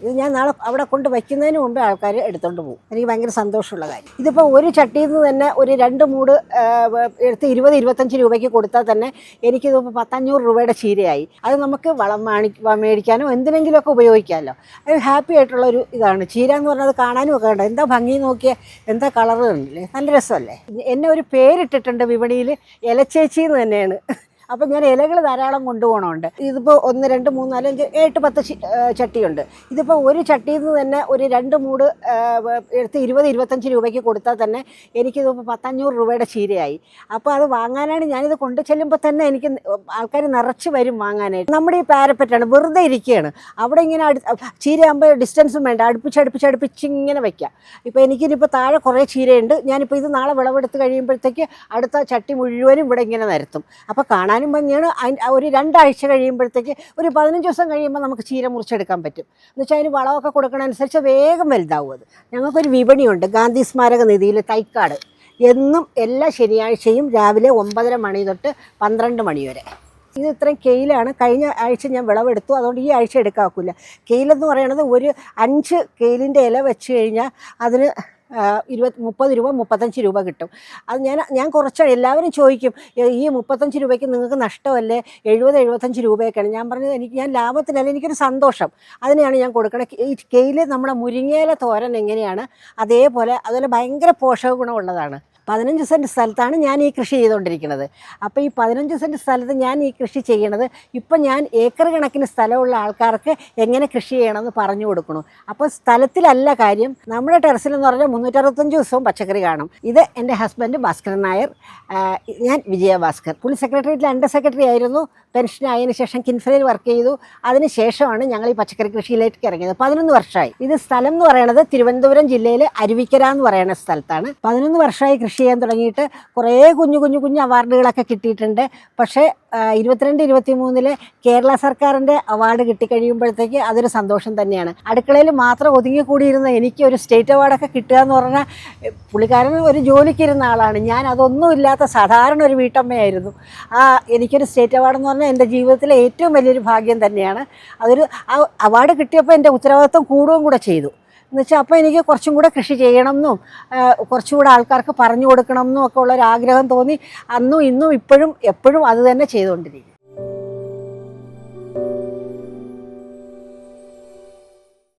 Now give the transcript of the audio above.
ഇത് ഞാൻ നാളെ അവിടെ കൊണ്ട് വയ്ക്കുന്നതിന് മുമ്പേ ആൾക്കാർ എടുത്തോണ്ട് പോകും. എനിക്ക് ഭയങ്കര സന്തോഷമുള്ള കാര്യം. ഇതിപ്പോൾ ഒരു ചട്ടിയിൽ നിന്ന് തന്നെ ഒരു രണ്ട് മൂട് എടുത്ത് ഇരുപത് ഇരുപത്തഞ്ച് രൂപയ്ക്ക് കൊടുത്താൽ തന്നെ ഇപ്പോൾ പത്തഞ്ഞൂറ് രൂപയുടെ ചീരയായി. അത് നമുക്ക് വളം വാണി മേടിക്കാനോ എന്തിനെങ്കിലുമൊക്കെ ഉപയോഗിക്കാമല്ലോ. അത് ഹാപ്പി ആയിട്ടുള്ള ഒരു ഇതാണ്. ചീര എന്ന് പറഞ്ഞാൽ അത് കാണാനും ഒക്കെ ഉണ്ട് എന്താ ഭംഗി നോക്കിയാൽ എന്താ കളറ് കണ്ടില്ലേ? നല്ല രസമല്ലേ? എന്നെ ഒരു പേരിട്ടിട്ടുണ്ട് വിപണിയിൽ ഇലച്ചേച്ചി എന്ന് തന്നെയാണ്. അപ്പം ഞാൻ ഇലകൾ ധാരാളം കൊണ്ടുപോകണമുണ്ട്. ഇതിപ്പോൾ ഒന്ന് രണ്ട് മൂന്ന് നാല് അഞ്ച് എട്ട് പത്ത് ചട്ടിയുണ്ട്. ഇതിപ്പോൾ ഒരു ചട്ടിയിൽ നിന്ന് തന്നെ ഒരു രണ്ട് മൂട് എടുത്ത് ഇരുപത് ഇരുപത്തഞ്ച് രൂപയ്ക്ക് കൊടുത്താൽ തന്നെ എനിക്കിത് ഇപ്പോൾ പത്തഞ്ഞൂറ് രൂപയുടെ ചീരയായി. അപ്പോൾ അത് വാങ്ങാനാണ് ഞാനിത് കൊണ്ടു ചെല്ലുമ്പോൾ തന്നെ എനിക്ക് ആൾക്കാർ നിറച്ച് വരും വാങ്ങാനായിട്ട്. നമ്മുടെ ഈ പാരപ്പറ്റാണ് വെറുതെ ഇരിക്കുകയാണ്. അവിടെ ഇങ്ങനെ അടു ചീരയാകുമ്പോൾ ഡിസ്റ്റൻസും വേണ്ട. അടുപ്പിച്ച് അടുപ്പിച്ച് അടുപ്പിച്ച് ഇങ്ങനെ വയ്ക്കാം ഇപ്പോൾ എനിക്കിനിപ്പോൾ താഴെ കുറേ ചീരയുണ്ട്. ഞാനിപ്പോൾ ഇത് നാളെ വിളവെടുത്ത് കഴിയുമ്പോഴത്തേക്ക് അടുത്ത ചട്ടി മുഴുവനും ഇവിടെ ഇങ്ങനെ നിരത്തും. അപ്പോൾ കാണാനും ഭംഗിയാണ്. അതിന് ഒരു രണ്ടാഴ്ച കഴിയുമ്പോഴത്തേക്ക് ഒരു പതിനഞ്ച് ദിവസം കഴിയുമ്പോൾ നമുക്ക് ചീര മുറിച്ചെടുക്കാൻ പറ്റും. എന്ന് വെച്ചാൽ അതിന് വളമൊക്കെ കൊടുക്കണമനുസരിച്ച് വേഗം വലുതാവും അത്. ഞങ്ങൾക്കൊരു വിപണിയുണ്ട്. ഗാന്ധി സ്മാരക നിധിയിൽ തൈക്കാട്. എന്നും എല്ലാ ശനിയാഴ്ചയും രാവിലെ ഒമ്പതര മണി തൊട്ട് പന്ത്രണ്ട് മണി വരെ. ഇത് ഇത്രയും കെയിലാണ്. കഴിഞ്ഞ ആഴ്ച ഞാൻ വിളവെടുത്തു. അതുകൊണ്ട് ഈ ആഴ്ച എടുക്കാക്കില്ല കെയിലെന്ന് പറയുന്നത് ഒരു അഞ്ച് കെയിലിന്റെ ഇല വെച്ച് കഴിഞ്ഞാൽ അതിന് ഇരുപത് മുപ്പത് രൂപ മുപ്പത്തഞ്ച് രൂപ കിട്ടും. അത് ഞാൻ ഞാൻ കുറച്ച് എല്ലാവരും ചോദിക്കും ഈ മുപ്പത്തഞ്ച് രൂപയ്ക്ക് നിങ്ങൾക്ക് നഷ്ടമല്ലേ? എഴുപത് എഴുപത്തഞ്ച് രൂപയൊക്കെയാണ്. ഞാൻ പറഞ്ഞത് എനിക്ക് ഞാൻ ലാഭത്തിനല്ല എനിക്കൊരു സന്തോഷം. അതിനെയാണ് ഞാൻ കൊടുക്കുന്നത് ഈ കെയിൽ നമ്മുടെ മുരിങ്ങയില തോരൻ എങ്ങനെയാണ്? അതേപോലെ അതുപോലെ ഭയങ്കര പോഷക ഗുണമുള്ളതാണ്. പതിനഞ്ച് സെന്റ് സ്ഥലത്താണ് ഞാൻ ഈ കൃഷി ചെയ്തുകൊണ്ടിരിക്കുന്നത്. അപ്പോൾ ഈ പതിനഞ്ച് സെന്റ് സ്ഥലത്ത് ഞാൻ ഈ കൃഷി ചെയ്യണത് ഇപ്പം ഞാൻ ഏക്കർ കണക്കിന് സ്ഥലമുള്ള ആൾക്കാർക്ക് എങ്ങനെ കൃഷി ചെയ്യണമെന്ന് പറഞ്ഞു കൊടുക്കണം. അപ്പോൾ സ്ഥലത്തിലല്ല കാര്യം നമ്മുടെ ടെറസിൽ എന്ന് പറഞ്ഞാൽ മുന്നൂറ്ററുപത്തഞ്ച് ദിവസവും പച്ചക്കറി കാണും. ഇത് എന്റെ ഹസ്ബൻഡ് ഭാസ്കരൻ നായർ ഞാൻ വിജയ ഭാസ്കർ. പുള്ളി സെക്രട്ടേറിയറ്റിൽ അണ്ടർ സെക്രട്ടറി ആയിരുന്നു. പെൻഷൻ ആയതിനു ശേഷം കിൻഫ്രയിൽ വർക്ക് ചെയ്തു. അതിന് ശേഷമാണ് ഞങ്ങൾ ഈ പച്ചക്കറി കൃഷിയിലേക്ക് ഇറങ്ങിയത്. പതിനൊന്ന് വർഷമായി. ഇത് സ്ഥലം എന്ന് പറയുന്നത് തിരുവനന്തപുരം ജില്ലയിലെ അരുവിക്കര എന്ന് പറയുന്ന സ്ഥലത്താണ്. പതിനൊന്ന് വർഷമായി കൃഷി ചെയ്യാൻ തുടങ്ങിയിട്ട് കുറേ കുഞ്ഞു കുഞ്ഞു കുഞ്ഞു അവാർഡുകളൊക്കെ കിട്ടിയിട്ടുണ്ട്. പക്ഷേ ഇരുപത്തിരണ്ട് ഇരുപത്തി മൂന്നിൽ കേരള സർക്കാരിന്റെ അവാർഡ് കിട്ടിക്കഴിയുമ്പോഴത്തേക്ക് അതൊരു സന്തോഷം തന്നെയാണ്. അടുക്കളയിൽ മാത്രം ഒതുങ്ങിക്കൂടിയിരുന്ന എനിക്ക് ഒരു സ്റ്റേറ്റ് അവാർഡൊക്കെ കിട്ടുക എന്ന് പറഞ്ഞാൽ പുള്ളിക്കാരൻ ഒരു ജോലിക്കിരുന്ന ആളാണ്. ഞാൻ അതൊന്നും ഇല്ലാത്ത സാധാരണ ഒരു വീട്ടമ്മയായിരുന്നു. ആ എനിക്കൊരു സ്റ്റേറ്റ് അവാർഡ് എന്ന് പറഞ്ഞാൽ എന്റെ ജീവിതത്തിലെ ഏറ്റവും വലിയൊരു ഭാഗ്യം തന്നെയാണ്. അതൊരു ആ അവാർഡ് കിട്ടിയപ്പോൾ എന്റെ ഉത്തരവാദിത്വം കൂടുകയും കൂടെ ചെയ്തു. എന്ന് വെച്ചാൽ അപ്പോൾ എനിക്ക് കുറച്ചും കൂടെ കൃഷി ചെയ്യണം എന്നും കുറച്ചും കൂടെ ആൾക്കാർക്ക് പറഞ്ഞു കൊടുക്കണം എന്നും ഒക്കെ ഉള്ളൊരു ആഗ്രഹം തോന്നി അന്നും ഇന്നും ഇപ്പോഴും എപ്പോഴും അത് തന്നെ ചെയ്തുകൊണ്ടിരിക്കും